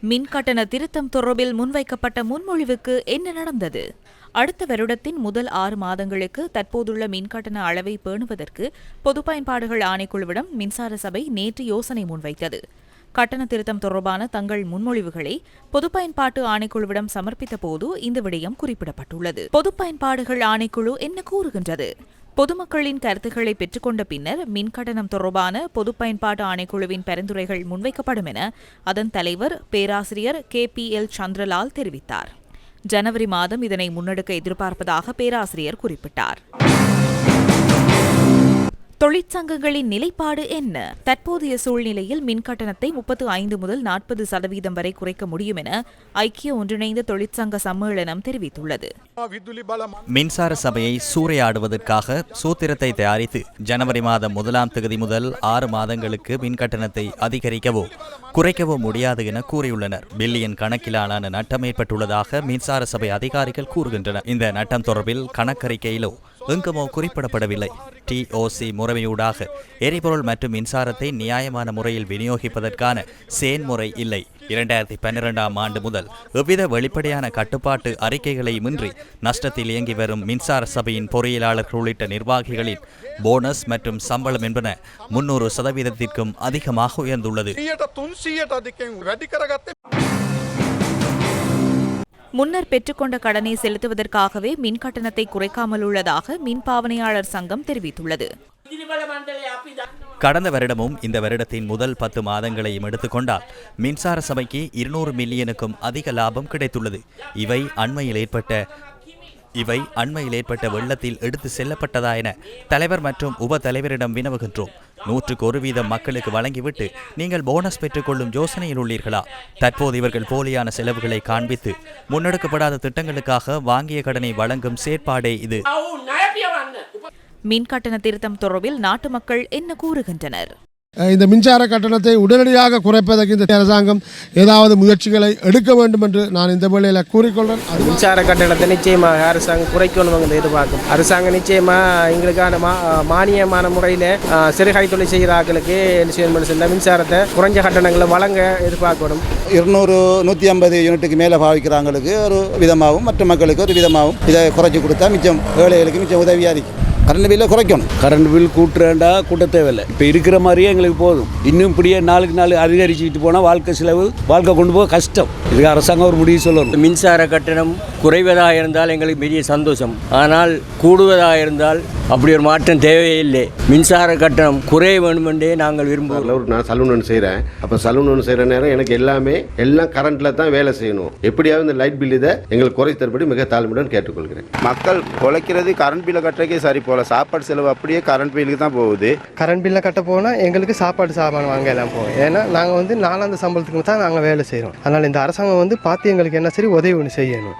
மின் கட்டண திருத்தம் தொடர்பில் முன்வைக்கப்பட்ட முன்மொழிவுக்கு என்ன நடந்தது? அடுத்த வருடத்தின் முதல் ஆறு மாதங்களுக்கு தற்போதுள்ள மின் கட்டண அளவை பேணுவதற்கு பொது பயன்பாடுகள் ஆணைக்குழுவிடம் மின்சார சபை நேற்று யோசனை முன்வைத்தது. கட்டண திருத்தம் தொடர்பான தங்கள் முன்மொழிவுகளை பொது பயன்பாட்டு ஆணைக்குழுவிடம் சமர்ப்பித்த போது இந்த விடயம் குறிப்பிடப்பட்டுள்ளது. பொது பயன்பாடுகள் ஆணைக்குழு என்ன கூறுகின்றது? பொதுமக்களின் கருத்துக்களை பெற்றுக்கொண்ட பின்னர் மின்கட்டணம் தொடர்பான பொது பயன்பாட்டு ஆணைக்குழுவின் பரிந்துரைகள் முன்வைக்கப்படும் என அதன் தலைவர் பேராசிரியர் கே. பி. எல். சந்திரலால் தெரிவித்தார். ஜனவரி மாதம் இதனை முன்னெடுக்க எதிர்பார்ப்பதாக பேராசிரியர் குறிப்பிட்டார். தொழிற்சங்கங்களின் நிலைப்பாடு என்ன? தற்போதைய சூழ்நிலையில் மின்கட்டணத்தை முப்பத்து ஐந்து முதல் நாற்பது சதவீதம் வரை குறைக்க முடியும் என ஐக்கிய ஒன்றிணைந்த தொழிற்சங்க சம்மேளனம் தெரிவித்துள்ளது. மின்சார சபையை சூறையாடுவதற்காக சூத்திரத்தை தயாரித்து ஜனவரி மாதம் முதலாம் தேதி முதல் ஆறு மாதங்களுக்கு மின்கட்டணத்தை அதிகரிக்கவோ குறைக்கவோ முடியாது என கூறியுள்ளனர். பில்லியன் கணக்கிலான நட்டம் ஏற்பட்டுள்ளதாக மின்சார சபை அதிகாரிகள் கூறுகின்றனர். இந்த நட்டம் தொடர்பில் கணக்கறிக்கையிலோ எங்குமோ குறிப்பிடப்படவில்லை. டிஓசி முறைமையூடாக எரிபொருள் மற்றும் மின்சாரத்தை நியாயமான முறையில் விநியோகிப்பதற்கான செயன்முறை இல்லை. இரண்டாயிரத்தி பன்னிரெண்டாம் ஆண்டு முதல் எவ்வித வெளிப்படையான கட்டுப்பாட்டு அறிக்கைகளையுமின்றி நஷ்டத்தில் இயங்கி வரும் மின்சார சபையின் பொறியியலாளர்கள் உள்ளிட்ட நிர்வாகிகளின் போனஸ் மற்றும் சம்பளம் என்பன முன்னூறு சதவீதத்திற்கும் அதிகமாக உயர்ந்துள்ளது. முன்னர் பெற்றுக்கொண்ட கடனை செலுத்துவதற்காகவே மின் கட்டணத்தை குறைக்காமல் உள்ளதாக மின் பாவனையாளர் சங்கம் தெரிவித்துள்ளது. கடந்த வருடமும் இந்த வருடத்தின் முதல் பத்து மாதங்களையும் எடுத்துக்கொண்டால் மின்சார சபைக்கு இருநூறு மில்லியனுக்கும் அதிக லாபம் கிடைத்துள்ளது. இவை அண்மையில் ஏற்பட்ட இவை அண்மையில் ஏற்பட்ட வெள்ளத்தில் எடுத்து செல்லப்பட்டதா என தலைவர் மற்றும் உப தலைவரிடம் வினவுகின்றோம். நூற்றுக்கு ஒரு வீதம் மக்களுக்கு வழங்கிவிட்டு நீங்கள் போனஸ் பெற்றுக்கொள்ளும் யோசனையில் உள்ளீர்களா? தற்போது இவர்கள் போலியான செலவுகளை காண்பித்து முன்னெடுக்கப்படாத திட்டங்களுக்காக வாங்கிய கடனை வழங்கும் செயற்பாடே இது. மின் கட்டண திருத்தம் தொடர்பில் நாட்டு மக்கள் என்ன கூறுகின்றனர்? இந்த மின்சார கட்டணத்தை உடனடியாக குறைப்பதற்கு இந்த அரசாங்கம் ஏதாவது முயற்சிகளை எடுக்க வேண்டும் என்று நான் இந்த வேளையில் கூறிக்கொள்கிறேன் அது மின்சார கட்டணத்தை நிச்சயமாக அரசாங்கம் குறைக்கணும் எதிர்பார்க்கும். அரசாங்கம் நிச்சயமாக எங்களுக்கான மா மானியமான முறையில் சிறுகாய் தொழில் செய்கிற ஆட்களுக்கு என்ன செய்யணும் சொன்னால் மின்சாரத்தை குறைஞ்ச கட்டணங்களை வழங்க எதிர்பார்க்கணும். இருநூறு நூற்றி ஐம்பது யூனிட்டுக்கு மேலே பாவிக்கிறவங்களுக்கு ஒரு விதமாகவும் மற்ற மக்களுக்கு ஒரு விதமாகவும் இதை குறைச்சி கொடுத்தா மிச்சம் ஏழைகளுக்கு மிச்சம் உதவியாக இருக்கும். கரண்ட் பில்லை குறைக்கணும். கரண்ட் பில் கூட்டுறேன்டா கூட்ட தேவையில்லை. இப்போ இருக்கிற மாதிரியே எங்களுக்கு போதும். இன்னும் இப்படியே நாளுக்கு நாள் அதிகரிச்சுக்கிட்டு போனால் வாழ்க்கை செலவு வாழ்க்கை கொண்டு போக கஷ்டம். இதுக்கு அரசாங்கம் ஒரு முடிவு சொல்லணும். மின்சார கட்டணம் குறைவதாக இருந்தால் எங்களுக்கு பெரிய சந்தோஷம். ஆனால் கூடுவதாக இருந்தால் அப்படி ஒரு மாற்றம் தேவையில்லை மின்சார கட்டணம் குறைய வேண்டும் என்றே நாங்கள் விரும்புகிறோம். ஒரு நான் சலூன் ஒன்று செய்கிறேன் அப்போ சலூன் ஒன்று செய்கிற நேரம் எனக்கு எல்லாமே எல்லாம் கரண்ட்டில் தான் வேலை செய்யணும். எப்படியாவது இந்த லைட் பில் இதை எங்களுக்கு குறை தரும்படி மிக தாழ்மையுடன் கேட்டுக்கொள்கிறேன். மக்கள் உழைக்கிறது கரண்ட் பில்லை கட்டுறதுக்கே சரி போல சாப்பாடு செலவு அப்படியே கரண்ட் பில்லுக்கு தான் போகுது. கரண்ட் பில்லை கட்ட போனால் எங்களுக்கு சாப்பாடு சாமான் வாங்க எல்லாம் போகும். ஏன்னா நாங்கள் வந்து நாலாந்த சம்பளத்துக்கு தான் நாங்கள் வேலை செய்கிறோம் அதனால் இந்த அரசாங்கம் வந்து பார்த்து எங்களுக்கு என்ன சரி உதவி ஒன்று செய்யணும்.